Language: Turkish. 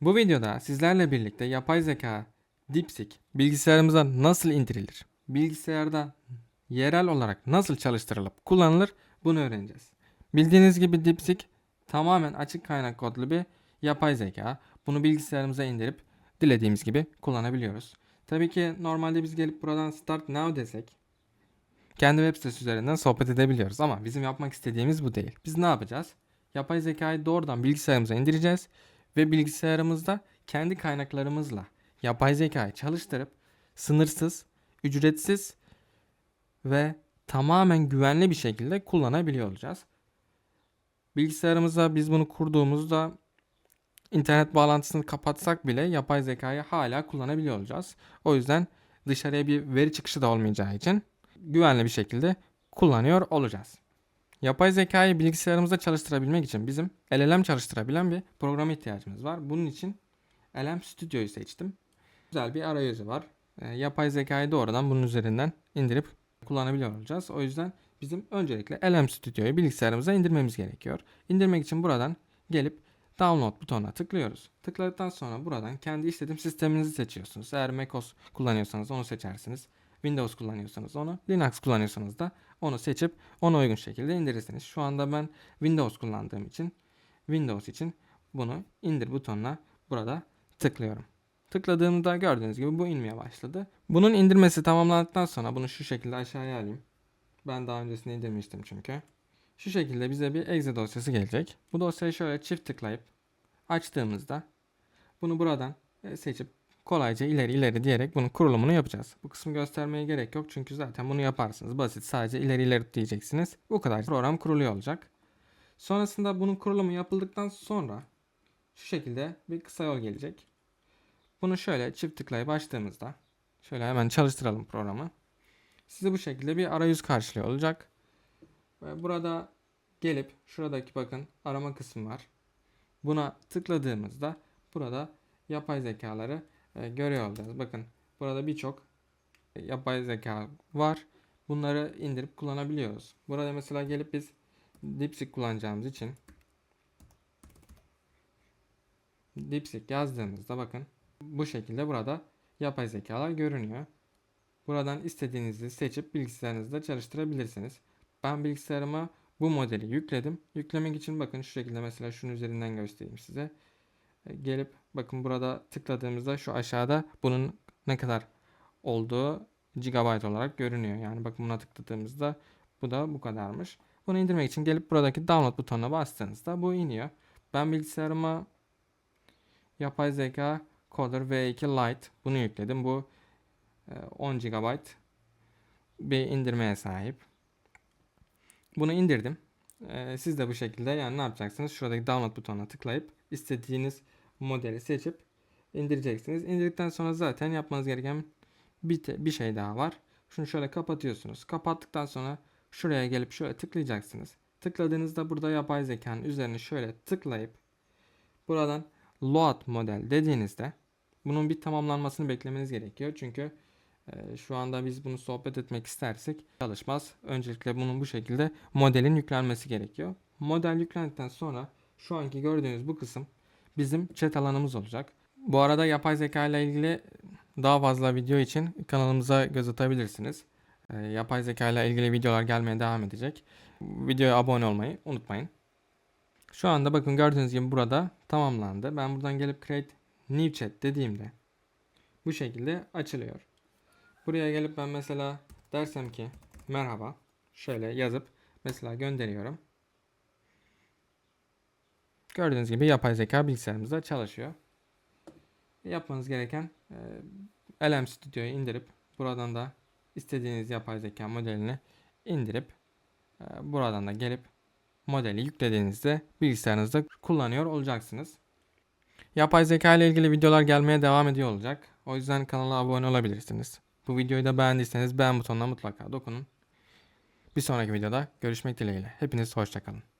Bu videoda sizlerle birlikte yapay zeka DeepSeek bilgisayarımıza nasıl indirilir? Bilgisayarda yerel olarak nasıl çalıştırılıp kullanılır bunu öğreneceğiz. Bildiğiniz gibi DeepSeek tamamen açık kaynak kodlu bir yapay zeka. Bunu bilgisayarımıza indirip dilediğimiz gibi kullanabiliyoruz. Tabii ki normalde biz gelip buradan Start Now desek kendi web sitesi üzerinden sohbet edebiliyoruz ama bizim yapmak istediğimiz bu değil. Biz ne yapacağız? Yapay zekayı doğrudan bilgisayarımıza indireceğiz ve bilgisayarımızda kendi kaynaklarımızla yapay zekayı çalıştırıp sınırsız, ücretsiz ve tamamen güvenli bir şekilde kullanabiliyor olacağız. Bilgisayarımıza biz bunu kurduğumuzda internet bağlantısını kapatsak bile yapay zekayı hala kullanabiliyor olacağız. O yüzden dışarıya bir veri çıkışı da olmayacağı için güvenli bir şekilde kullanıyor olacağız. Yapay zekayı bilgisayarımızda çalıştırabilmek için bizim LLM çalıştırabilen bir programa ihtiyacımız var. Bunun için LM Studio'yu seçtim. Güzel bir arayüzü var. Ee, yapay zekayı doğrudan bunun üzerinden indirip kullanabiliyor olacağız. O yüzden bizim öncelikle LM Studio'yu bilgisayarımıza indirmemiz gerekiyor. İndirmek için buradan gelip Download butonuna tıklıyoruz. Tıkladıktan sonra buradan kendi işletim sisteminizi seçiyorsunuz. Eğer macOS kullanıyorsanız onu seçersiniz. Windows kullanıyorsanız onu, Linux kullanıyorsanız da onu seçip ona uygun şekilde indirirsiniz. Şu anda ben Windows kullandığım için Windows için bunu indir butonuna burada tıklıyorum. Tıkladığımda gördüğünüz gibi bu inmeye başladı. Bunun indirmesi tamamlandıktan sonra bunu şu şekilde aşağıya alayım. Ben daha öncesinde indirmiştim çünkü. Şu şekilde bize bir exe dosyası gelecek. Bu dosyayı şöyle çift tıklayıp açtığımızda bunu buradan e, seçip kolayca ileri ileri diyerek bunun kurulumunu yapacağız. Bu kısmı göstermeye gerek yok çünkü zaten bunu yaparsınız. Basit sadece ileri ileri diyeceksiniz. Bu kadar program kuruluyor olacak. Sonrasında bunun kurulumu yapıldıktan sonra şu şekilde bir kısa yol gelecek. Bunu şöyle çift tıklayıp açtığımızda şöyle hemen çalıştıralım programı. Sizi bu şekilde bir arayüz karşılıyor olacak. Ve burada gelip şuradaki bakın arama kısmı var. Buna tıkladığımızda burada yapay zekaları e, görüyor olacağız. Bakın burada birçok yapay zeka var. Bunları indirip kullanabiliyoruz. Burada mesela gelip biz DeepSeek kullanacağımız için DeepSeek yazdığımızda bakın bu şekilde burada yapay zekalar görünüyor. Buradan istediğinizi seçip bilgisayarınızda çalıştırabilirsiniz. Ben bilgisayarıma bu modeli yükledim. Yüklemek için bakın şu şekilde mesela şunun üzerinden göstereyim size. E, Gelip bakın burada tıkladığımızda şu aşağıda bunun ne kadar olduğu gigabyte olarak görünüyor. Yani bakın buna tıkladığımızda bu da bu kadarmış. Bunu indirmek için gelip buradaki download butonuna bastığınızda bu iniyor. Ben bilgisayarıma yapay zeka Coder V2 Lite bunu yükledim. Bu e, 10 GB bir indirmeye sahip. Bunu indirdim. Ee, siz de bu şekilde yani ne yapacaksınız? Şuradaki download butonuna tıklayıp istediğiniz modeli seçip indireceksiniz. İndirdikten sonra zaten yapmanız gereken bir, te- bir şey daha var. Şunu şöyle kapatıyorsunuz. Kapattıktan sonra şuraya gelip şöyle tıklayacaksınız. Tıkladığınızda burada yapay zekanın üzerine şöyle tıklayıp buradan load model dediğinizde bunun bir tamamlanmasını beklemeniz gerekiyor. Çünkü ee, Şu anda biz bunu sohbet etmek istersek çalışmaz. Öncelikle bunun bu şekilde modelin yüklenmesi gerekiyor. Model yüklendikten sonra şu anki gördüğünüz bu kısım bizim chat alanımız olacak. Bu arada yapay zeka ile ilgili daha fazla video için kanalımıza göz atabilirsiniz. Ee, Yapay zeka ile ilgili videolar gelmeye devam edecek. Videoya abone olmayı unutmayın. Şu anda bakın gördüğünüz gibi burada tamamlandı. Ben buradan gelip create new chat dediğimde bu şekilde açılıyor. Buraya gelip ben mesela dersem ki merhaba şöyle yazıp mesela gönderiyorum. Gördüğünüz gibi yapay zeka bilgisayarımızda çalışıyor. Yapmanız gereken e, LM Studio'yu indirip buradan da istediğiniz yapay zeka modelini indirip e, buradan da gelip modeli yüklediğinizde bilgisayarınızda kullanıyor olacaksınız. Yapay zeka ile ilgili videolar gelmeye devam ediyor olacak. O yüzden kanala abone olabilirsiniz. Bu videoyu da beğendiyseniz beğen butonuna mutlaka dokunun. Bir sonraki videoda görüşmek dileğiyle. Hepiniz hoşçakalın.